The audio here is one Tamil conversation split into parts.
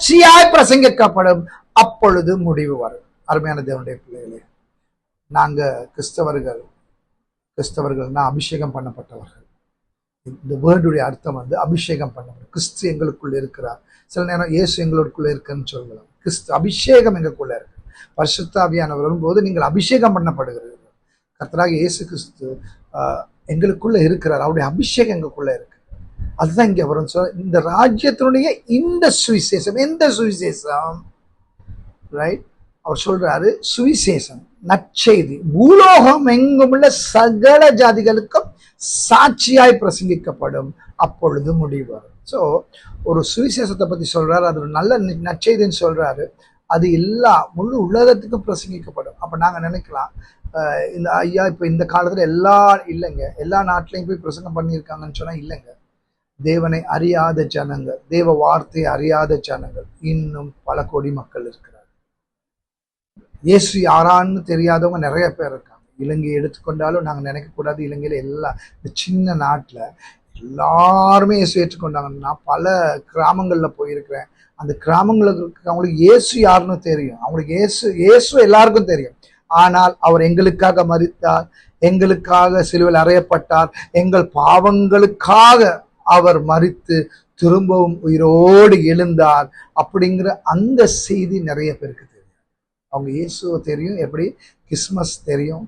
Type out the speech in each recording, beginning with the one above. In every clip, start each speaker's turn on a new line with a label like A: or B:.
A: சாட்சியாய் பிரசங்கிக்கப்படும். அப்பொழுது முடிவு வரும். அருமையான தேவனுடைய பிள்ளைகளே நாங்க கிறிஸ்தவர்கள் கிறிஸ்தவர்கள்னா அபிஷேகம் பண்ணப்பட்டவர்கள். இந்த வேர்டுடைய அர்த்தம் வந்து அபிஷேகம் பண்ணப்படும். கிறிஸ்து எங்களுக்குள்ள இருக்கிறார். சில நேரம் இயேசு எங்களுக்குள்ள இருக்குன்னு சொல்லலாம். கிறிஸ்து அபிஷேகம் எங்களுக்குள்ள இருக்கு. பரிசுத்தாவியானவர் வரும்போது நீங்கள் அபிஷேகம் பண்ணப்படுகிறீர்கள். கர்த்தராக இயேசு கிறிஸ்து எங்களுக்குள்ளே எங்களுக்குள்ள இருக்கிறார். அவருடைய அபிஷேகம் எங்களுக்குள்ள இருக்கு. அதுதான் இங்கே வரும். இந்த ராஜ்யத்தினுடைய இந்த சுவிசேஷம் எந்த சுவிசேஷம்? ரைட் அவர் சொல்றாரு சுவிசேஷம் நற்செய்தி. பூலோகம் எங்கும் உள்ள சகல ஜாதிகளுக்கும் சாட்சியாய் பிரசங்கிக்கப்படும். அப்பொழுது முடிவு வரும். ஸோ ஒரு சுவிசேஷத்தை பற்றி சொல்றாரு அது ஒரு நல்ல நற்செய்தின்னு சொல்றாரு. அது எல்லா முழு உலகத்துக்கும் பிரசங்கிக்கப்படும். அப்போ நாங்கள் நினைக்கலாம் இந்த ஐயா இப்போ இந்த காலத்தில் எல்லா இல்லைங்க. எல்லா நாட்டிலையும் போய் பிரசங்கம் பண்ணியிருக்காங்கன்னு சொன்னால் இல்லைங்க. தேவனை அறியாத ஜனங்கள் தேவ வார்த்தை அறியாத ஜனங்கள் இன்னும் பல கோடி மக்கள் இருக்கிறார் இயேசு யாரான்னு தெரியாதவங்க நிறைய பேர் இருக்காங்க. இலங்கையை எடுத்துக்கொண்டாலும் நாங்கள் நினைக்கக்கூடாது. இலங்கையில் எல்லா இந்த சின்ன நாட்டில் எல்லாருமே இயேசு ஏற்றுக்கொண்டாங்க. நான் பல கிராமங்களில் போயிருக்கிறேன். அந்த கிராமங்களுக்கு அவங்களுக்கு இயேசு யாருன்னு தெரியும். அவங்களுக்கு இயேசு இயேசு எல்லாருக்கும் தெரியும். ஆனால் அவர் எங்களுக்காக மறித்தார். எங்களுக்காக சிலுவையில் அறையப்பட்டார். எங்கள் பாவங்களுக்காக அவர் மறித்து திரும்பவும் உயிரோடு எழுந்தார் அப்படிங்கிற அந்த செய்தி நிறைய பேருக்கு தெரியும். அவங்க இயேசுவை தெரியும் எப்படி? கிறிஸ்மஸ் தெரியும்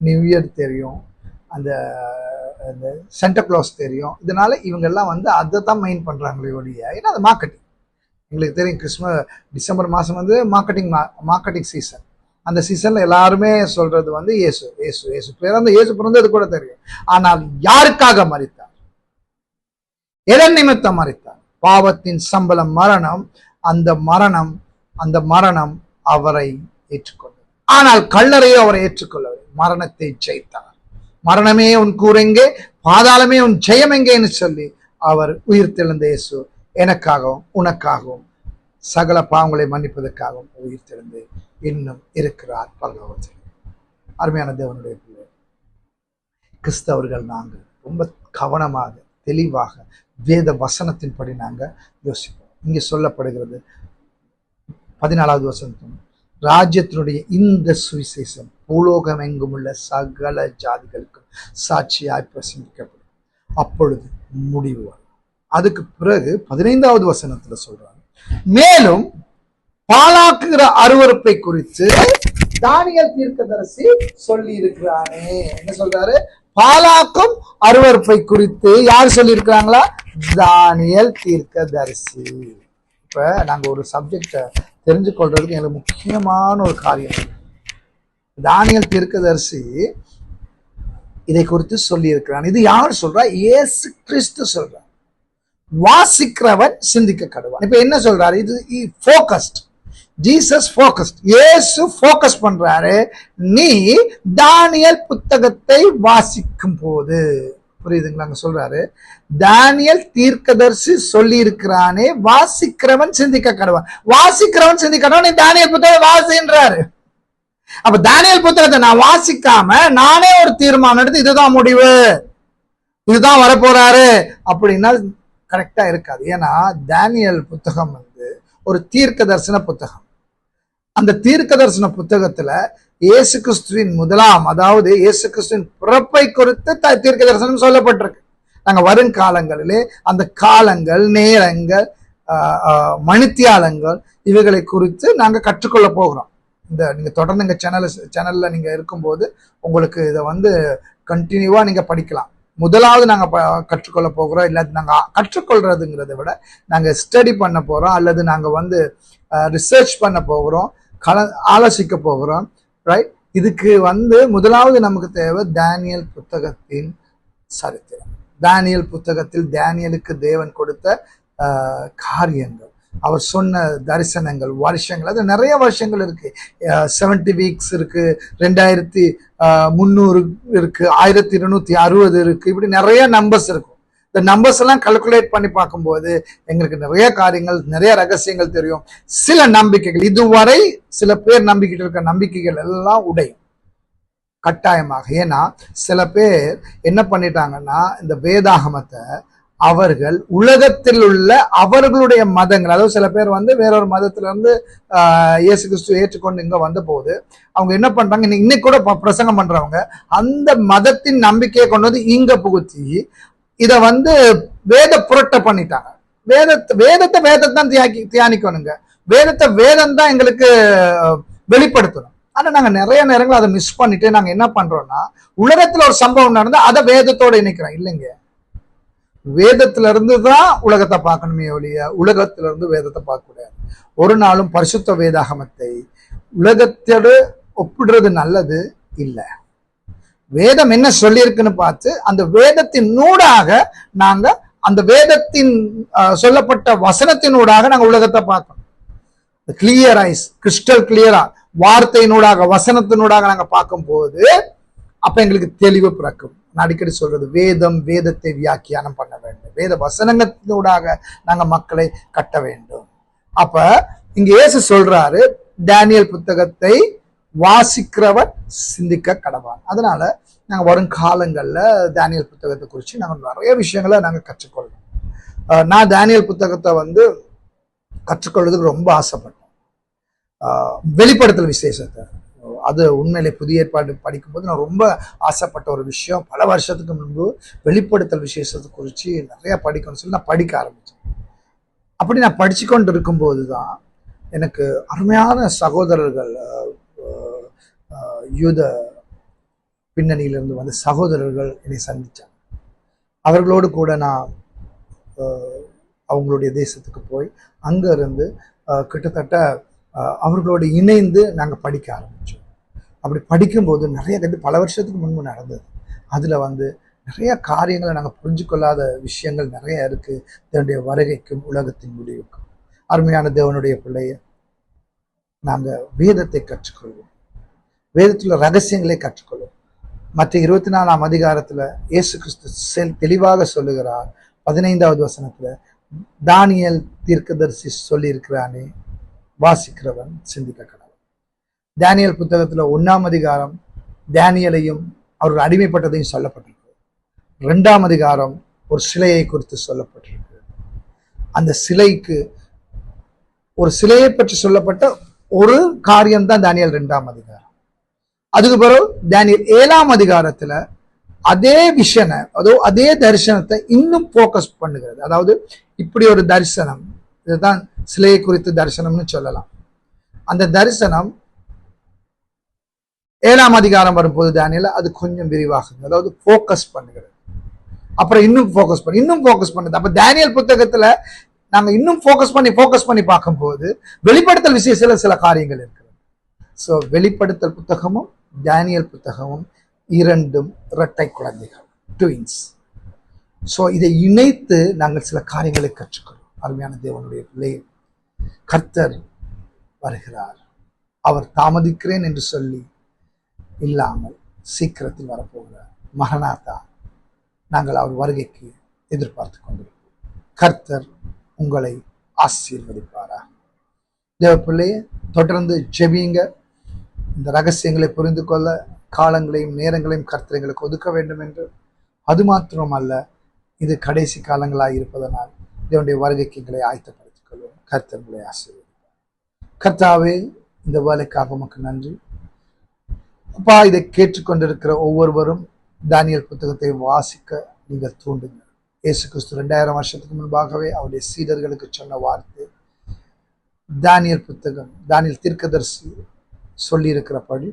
A: நியூ இயர் தெரியும் அந்த அந்த சென்டா கிளாஸ் தெரியும். இதனால இவங்கெல்லாம் வந்து அதை தான் மெயின் பண்ணுறாங்களே ஒழிய ஏன்னா அது மார்க்கெட்டிங் எங்களுக்கு தெரியும் கிறிஸ்மஸ் டிசம்பர் மாதம் வந்து மார்க்கெட்டிங் மார்க்கெட்டிங் சீசன் அந்த சீசனில் எல்லாருமே சொல்றது வந்து இயேசு இயேசு இயேசு. பிறந்த இயேசு பிறந்தது கூட தெரியும். ஆனால் யாருக்காக மறித்தார்? எதன் நிமித்தம் மறித்தார் பாவத்தின் சம்பளம் மரணம். அந்த மரணம் அந்த மரணம் அவரை ஏற்றுக்கொண்டது. ஆனால் கல்லறையோ அவரை ஏற்றுக்கொள்ளவில்லை. மரணத்தை ஜெயித்தார். மரணமே உன் கூறெங்கே பாதாளமே உன் ஜெயம் எங்கேன்னு சொல்லி அவர் உயிர் தெழுந்த இயேசு எனக்காகவும் உனக்காகவும் சகல பாவங்களை மன்னிப்பதற்காகவும் உயிர் தெழுந்து இன்னும் இருக்கிறார் பரலோகத்தில். அருமையான தேவனுடைய பிள்ளை கிறிஸ்தவர்கள் நாங்கள் ரொம்ப கவனமாக தெளிவாக வேத வசனத்தின்படி நாங்கள் யோசிப்போம். இங்கே சொல்லப்படுகிறது பதினாலாவது வசனம் ராஜ்யத்தினுடைய இந்த சுவிசேஷம் பூலோகம் எங்கும் உள்ள சகல ஜாதிகளுக்கும் சாட்சியாய் பிரசங்கிக்கப்படும். அப்பொழுது முடிவு வரும். அதுக்கு பிறகு பதினைந்தாவது வசனத்துல சொல்றாங்க மேலும் பாலாக்குகிற அருவருப்பை குறித்து தானியல் தீர்க்கதரிசி சொல்லி இருக்கிறானே என்ன சொல்றாரு? பாலாக்கும் அருவருப்பை குறித்து யார் சொல்லியிருக்கிறாங்களா? தானியல் தானியல் தீர்க்கதரிசி. இப்ப நாங்க ஒரு சப்ஜெக்ட தெரிஞ்சு கொள்றதுக்கு எங்களுக்கு முக்கியமான ஒரு காரியம். தானியல் தீர்க்கதரிசி இதை குறித்து சொல்லி இருக்கிறான் இது யார் சொல்றா? ஏசு கிறிஸ்து சொல்றார். வாசிக்கிறவன் சிந்திக்க கடுவான் இப்ப என்ன சொல்றாரு? இது focused Jesus focused Yesu focus பண்றாரு. நீ தானியல் புத்தகத்தை வாசிக்கும் போது புரியுதுங்களா? அங்க சொல்றாரு. தானியல் தீர்க்கதர்சி சொல்லி இருக்கிறானே வாசிக்கிறவன் சிந்திக்க கடவான். வாசிக்கிறவன் சிந்திக்க நீ தானியல் புத்தகம் வாசின்றாரு. அப்ப தானியல் புத்தகத்தை நான் வாசிக்காம நானே ஒரு தீர்மானம் எடுத்து இதுதான் முடிவு. இதுதான் வரப்போறாரு. அப்படின்னா கரெக்டா இருக்காது. ஏன்னா தானியல் புத்தகம் வந்து ஒரு தீர்க்க தரிசன புத்தகம். அந்த தீர்க்க தரிசன புத்தகத்துல இயேசு கிறிஸ்துவின் முதலாம் அதாவது இயேசு கிறிஸ்துவின் பிறப்பை குறித்து த- தீர்க்க தரிசனம் சொல்லப்பட்டிருக்கு. நாங்க வருங்காலங்களிலே அந்த காலங்கள் நேரங்கள் மணித்தியாலங்கள் இவைகளை குறித்து நாங்க கற்றுக்கொள்ள போகிறோம். இந்த நீங்க தொடர்ந்து எங்க சேனல் சேனல்ல நீங்க இருக்கும்போது உங்களுக்கு இதை வந்து கண்டினியூவா நீங்க படிக்கலாம். முதலாவது நாங்கள் ப- கற்றுக்கொள்ள போகிறோம். இல்லை நாங்கள் கற்றுக்கொள்றதுங்கிறத விட நாங்கள் ஸ்டடி பண்ண போகிறோம் அல்லது நாங்கள் வந்து ரிசர்ச் பண்ண போகிறோம். கல ஆலோசிக்க போகிறோம் ரைட் இதுக்கு வந்து முதலாவது நமக்கு தேவை தானியல் புத்தகத்தின் சரித்திரம். தானியல் புத்தகத்தில் தானியலுக்கு தேவன் கொடுத்த காரியங்கள். அவர் சொன்ன தரிசனங்கள் வருஷங்கள். அது நிறைய வருஷங்கள் இருக்கு. செவன்டி வீக்ஸ் இருக்கு ரெண்டாயிரத்தி முந்நூறு இருக்கு ஆயிரத்தி இருநூத்தி அறுபது இருக்கு. இப்படி நிறைய நம்பர்ஸ் இருக்கும். இந்த நம்பர்ஸ் எல்லாம் கல்குலேட் பண்ணி பார்க்கும்போது எங்களுக்கு நிறைய காரியங்கள் நிறைய ரகசியங்கள் தெரியும். சில நம்பிக்கைகள் இதுவரை சில பேர் நம்பிக்கிட்டு இருக்க நம்பிக்கைகள் எல்லாம் உடையும். கட்டாயமாக. ஏன்னா சில பேர் என்ன பண்ணிட்டாங்கன்னா இந்த வேதாகமத்தை அவர்கள் உலகத்தில் உள்ள அவர்களுடைய மதங்கள் அதாவது சில பேர் வந்து வேறொரு மதத்துல இருந்து ஆஹ், இயேசு கிறிஸ்து ஏற்றுக்கொண்டு இங்க வந்த போது அவங்க என்ன பண்றாங்க இன்னைக்கு கூட ப- பிரசங்கம் பண்றவங்க அந்த மதத்தின் நம்பிக்கையை கொண்டு வந்து இங்க புகுத்தி இத வந்து வேத புரட்ட பண்ணிட்டாங்க. வேதத்தை வேதத்தை வேதத்தை தான் தியாக்கி தியானிக்கணுங்க. வேதத்தை வேதம் தான் எங்களுக்கு வெளிப்படுத்தணும். ஆனா நாங்க நிறைய நேரங்கள் அதை மிஸ் பண்ணிட்டு நாங்க என்ன பண்றோம்னா உலகத்துல ஒரு சம்பவம் நடந்தா அதை வேதத்தோட இணைக்கிறோம். இல்லைங்க. வேதத்துல இருந்து தான் உலகத்தை பார்க்கணுமே ஒழிய உலகத்துல இருந்து வேதத்தை பார்க்க கூடாது ஒரு நாளும் பரிசுத்த வேதாகமத்தை உலகத்தோடு ஒப்பிடுறது நல்லது? இல்லை. வேதம் என்ன சொல்லியிருக்குன்னு பார்த்து அந்த வேதத்தின் நூடாக நாங்க அந்த வேதத்தின் சொல்லப்பட்ட வசனத்தினூடாக நாங்க உலகத்தை பார்க்கணும் கிளியர் ஐஸ் கிறிஸ்டல் கிளியரா வார்த்தையினூடாக வசனத்தினூடாக நாங்க பார்க்கும்போது அப்ப எங்களுக்கு தெளிவு பிறக்கும். நான் அடிக்கடி சொல்றது வேதம் வேதத்தை வியாக்கியானம் பண்ண வேண்டும். வேத வசனத்தினூடாக நாங்க மக்களை கட்ட வேண்டும். அப்ப இங்க ஏசு சொல்றாரு டேனியல் புத்தகத்தை வாசிக்கிறவர் சிந்திக்க கடவான் அதனால நாங்கள் வரும் காலங்களில் தானியல் புத்தகத்தை குறித்து நாங்கள் நிறைய விஷயங்களை நாங்கள் கற்றுக்கொள்ளணும் நான் தானியல் புத்தகத்தை வந்து கற்றுக்கொள்வதுக்கு ரொம்ப ஆசைப்பட்டேன். வெளிப்படுத்தல் விசேஷத்தை. அது உண்மையிலே புதிய ஏற்பாடு படிக்கும்போது நான் ரொம்ப ஆசைப்பட்ட ஒரு விஷயம். பல வருஷத்துக்கு முன்பு வெளிப்படுத்தல் விசேஷத்தை குறித்து நிறையா படிக்கணும்னு சொல்லி நான் படிக்க ஆரம்பித்தேன் அப்படி நான் படித்து கொண்டு இருக்கும்போது தான் எனக்கு அருமையான சகோதரர்கள் யூத பின்னணியிலிருந்து வந்து சகோதரர்கள் என்னை சந்தித்தாங்க அவர்களோடு கூட நான் ஆஹ், அவங்களுடைய தேசத்துக்கு போய் அங்க இருந்து கிட்டத்தட்ட ஆஹ், அவர்களோடு இணைந்து நாங்கள் படிக்க ஆரம்பித்தோம் அப்படி படிக்கும்போது நிறைய கண்டு பல வருஷத்துக்கு முன்பு நடந்தது. அதில் வந்து நிறைய காரியங்களை நாங்கள் புரிஞ்சு கொள்ளாத விஷயங்கள் நிறைய இருக்கு. தேவனுடைய வருகைக்கும் உலகத்தின் முடிவுக்கும். அருமையான தேவனுடைய பிள்ளைய நாங்கள் வேதத்தை கற்றுக்கொள்வோம். வேதத்தில் ரகசியங்களை கற்றுக்கொள்ளும். மற்ற இருபத்தி நாலாம் அதிகாரத்துல இயேசு கிறிஸ்து செல் தெளிவாக சொல்லுகிறார். பதினைந்தாவது வசனத்துல தானியல் தீர்க்கதரிசி சொல்லியிருக்கிறானே வாசிக்கிறவன் சிந்திக்க கடவுள் தானியல் புத்தகத்துல ஒன்னாம் அதிகாரம் தானியலையும் அவர்கள் அடிமைப்பட்டதையும் சொல்லப்பட்டிருக்கு. ரெண்டாம் அதிகாரம் ஒரு சிலையை குறித்து சொல்லப்பட்டிருக்கு. அந்த சிலைக்கு ஒரு சிலையை பற்றி சொல்லப்பட்ட ஒரு காரியம் தான் தானியல் ரெண்டாம் அதிகாரம். அதுக்கு பிறகு தேனியல் ஏழாம் அதிகாரத்துல அதே விஷனை அதோ அதே தரிசனத்தை இன்னும் ஃபோக்கஸ் பண்ணுகிறது. அதாவது இப்படி ஒரு தரிசனம் இதுதான் சிலையை குறித்து தரிசனம்னு சொல்லலாம். அந்த தரிசனம் ஏழாம் அதிகாரம் வரும்போது தானியல அது கொஞ்சம் விரிவாகுது. அதாவது ஃபோக்கஸ் பண்ணுகிறது. அப்புறம் இன்னும் ஃபோக்கஸ் பண்ணி இன்னும் ஃபோக்கஸ் பண்ணுது. அப்போ தானியல் புத்தகத்தில் நாங்கள் இன்னும் ஃபோக்கஸ் பண்ணி ஃபோக்கஸ் பண்ணி பார்க்கும்போது வெளிப்படுத்தல் விஷயத்தில் சில காரியங்கள் இருக்கிறது. ஸோ வெளிப்படுத்தல் புத்தகமும் டேனியல் புத்தகமும் இரண்டும் இரட்டை குழந்தைகள் ட்வின்ஸ் ஸோ இதை இணைத்து நாங்கள் சில காரியங்களை கற்றுக்கொள்வோம். அருமையான தேவனுடைய பிள்ளை கர்த்தர் வருகிறார். அவர் தாமதிக்கிறேன் என்று சொல்லி இல்லாமல் சீக்கிரத்தில் வரப்போகிறார் மகனாத்தா நாங்கள் அவர் வருகைக்கு எதிர்பார்த்து கொண்டிருக்கிறோம் கர்த்தர் உங்களை ஆசீர்வதிப்பாரா? தேவ பிள்ளையை தொடர்ந்து ஜெபியுங்க. இந்த ரகசியங்களை புரிந்து கொள்ள காலங்களையும் நேரங்களையும் கர்த்தரைகளுக்கு ஒதுக்க வேண்டும் என்று. அது மாத்திரமல்ல இது கடைசி காலங்களாக இருப்பதனால் இதனுடைய வருகைக்கு எங்களை ஆயத்தப்படுத்திக் கொள்வோம். கர்த்தர் ஆசீர்வதிப்பார். கர்த்தாவே இந்த வேலைக்காக உமக்கு நன்றி. அப்பா இதை கேட்டுக்கொண்டிருக்கிற ஒவ்வொருவரும் தானியல் புத்தகத்தை வாசிக்க நீங்கள் தூண்டுங்க இயேசு கிறிஸ்து ரெண்டாயிரம் வருஷத்துக்கு முன்பாகவே அவருடைய சீடர்களுக்கு சொன்ன வார்த்தை. தானியல் புத்தகம் தானியல் தீர்க்கதர்சி சொல்லியிருக்கிறபடி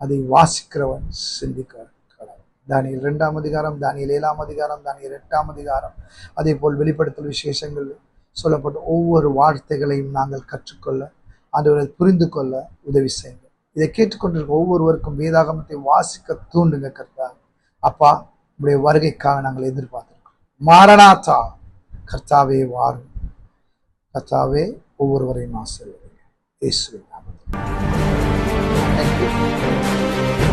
A: அதை வாசிக்கிறவன் சிந்திக்க கடவுள். தானியல் இரண்டாம் அதிகாரம் தானியல் ஏழாம் அதிகாரம் தானியல் எட்டாம் அதிகாரம். அதே போல் வெளிப்படுத்தல் விசேஷங்கள் சொல்லப்பட்ட ஒவ்வொரு வார்த்தைகளையும் நாங்கள் கற்றுக்கொள்ள ஆண்டவரை புரிந்து கொள்ள உதவி செய்யுங்க இதை கேட்டுக்கொண்டிருக்க ஒவ்வொருவருக்கும் வேதாகமத்தை வாசிக்க தூண்டுங்க கர்த்தா. அப்பா உடைய வருகைக்காக நாங்கள் எதிர்பார்த்திருக்கோம் மாரநாதா கர்த்தாவே வாரும். கர்த்தாவே ஒவ்வொருவரையும் ஆசீர்வதிங்க இயேசுவின் Thank you.